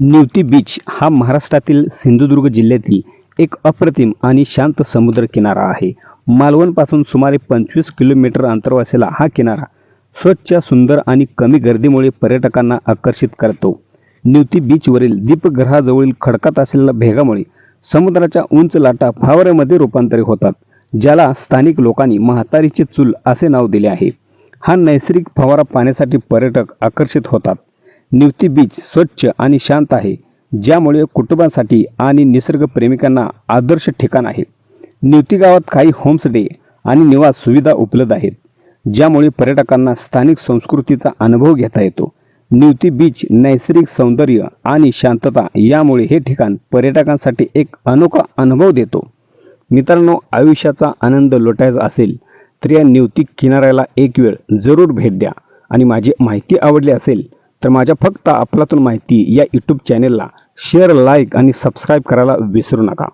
Nivati beach हा महाराष्ट्रातील सिंधुदुर्ग जिल्ह्यातील एक अप्रतिम आणि शांत समुद्र किनारा आहे. मालवणपासून सुमारे पंचवीस किलोमीटर अंतरावर असलेला हा किनारा स्वच्छ सुंदर आणि कमी गर्दीमुळे पर्यटकांना आकर्षित करतो. निवती बीचवरील दीपगृहाजवळील खडकात असलेल्या भेगामुळे समुद्राच्या उंच लाटा फावऱ्यामध्ये रूपांतरित होतात ज्याला स्थानिक लोकांनी म्हातारीचे चूल असे नाव दिले आहे. हा नैसर्गिक फवारा पाहण्यासाठी पर्यटक आकर्षित होतात. निवती बीच स्वच्छ आणि शांत आहे ज्यामुळे कुटुंबांसाठी आणि निसर्गप्रेमिकांना आदर्श ठिकाण आहे. निवती गावात काही होमस्टे आणि निवास सुविधा उपलब्ध आहेत ज्यामुळे पर्यटकांना स्थानिक संस्कृतीचा अनुभव घेता येतो. निवती बीच नैसर्गिक सौंदर्य आणि शांतता यामुळे हे ठिकाण पर्यटकांसाठी एक अनोखा अनुभव देतो. मित्रांनो आयुष्याचा आनंद लुटायचा असेल तर या निवती किनाऱ्याला एक वेळ जरूर भेट द्या. आणि माझी माहिती आवडली असेल तर माझ्या फक्त आपलातून माहिती या यूट्यूब चॅनेलला शेअर लाईक आणि सबस्क्राईब करायला विसरू नका.